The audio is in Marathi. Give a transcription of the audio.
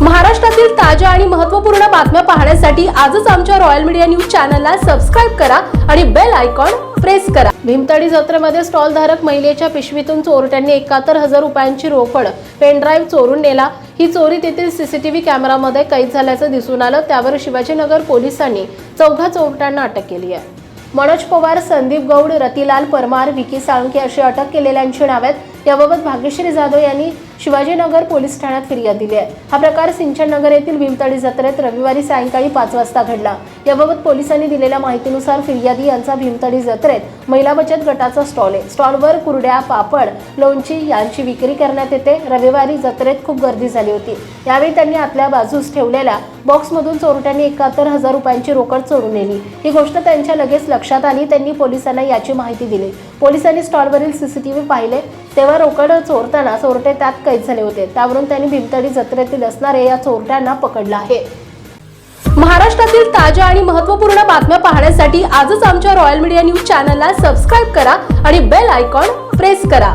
महाराष्ट्रातील ताज्या आणि महत्त्वपूर्ण बातम्या पाहण्यासाठी आजच आमच्या रॉयल मीडिया न्यूज चॅनलला सबस्क्राईब करा आणि बेल आयकॉन प्रेस करा. भीमतडी जत्रेमध्ये स्टॉलधारक महिलेच्या पिशवीतून चोरट्यांनी एकाहत्तर हजार रुपयांची रोकड पेनड्राईव्ह चोरून नेला. ही चोरी तेथील सीसीटीव्ही कॅमेरामध्ये कैद झाल्याचं दिसून आलं. त्यावर शिवाजीनगर पोलिसांनी चौघा चोरट्यांना अटक केली आहे. मनोज पवार संदीप गौड रतीलाल परमार विकी साळुंके अशी अटक केलेल्यांची नावे आहेत याबाबत भाग्यश्री जाधव यांनी शिवाजीनगर पोलीस ठाण्यात फिर्याद दिली आहे. हा प्रकार सिंचन नगर येथील भीमतडी जत्रेत रविवारी सायंकाळी पाच वाजता घडला. याबाबत पोलिसांनी दिलेल्या माहितीनुसार फिर्यादी यांचा भीमतडी जत्रेत महिला बचत गटाचा स्टॉल आहे. स्टॉलवर कुरड्या पापड लोणची यांची विक्री करण्यात येते. रविवारी जत्रेत खूप गर्दी झाली होती. यावेळी त्यांनी आतल्या बाजूस ठेवलेल्या बॉक्समधून चोरट्यांनी एकाहत्तर हजार रुपयांची रोकड चोरून नेली. ही गोष्ट त्यांच्या लगेच लक्षात आली. त्यांनी पोलिसांना याची माहिती दिली. पोलिसांनी स्टॉलवरील सीसीटीव्ही पाहिले. तेव्हा रोकड चोरताना चोरटे त्यात कैद झाले होते. त्यावरून त्यांनी भीमतडी जत्रेतील असणारे या चोरट्यांना पकडलं आहे. महाराष्ट्रातील ताज्या आणि महत्त्वपूर्ण बातम्या पाहण्यासाठी आजच आमच्या रॉयल मीडिया न्यूज चॅनलला सबस्क्राईब करा आणि बेल आयकॉन प्रेस करा.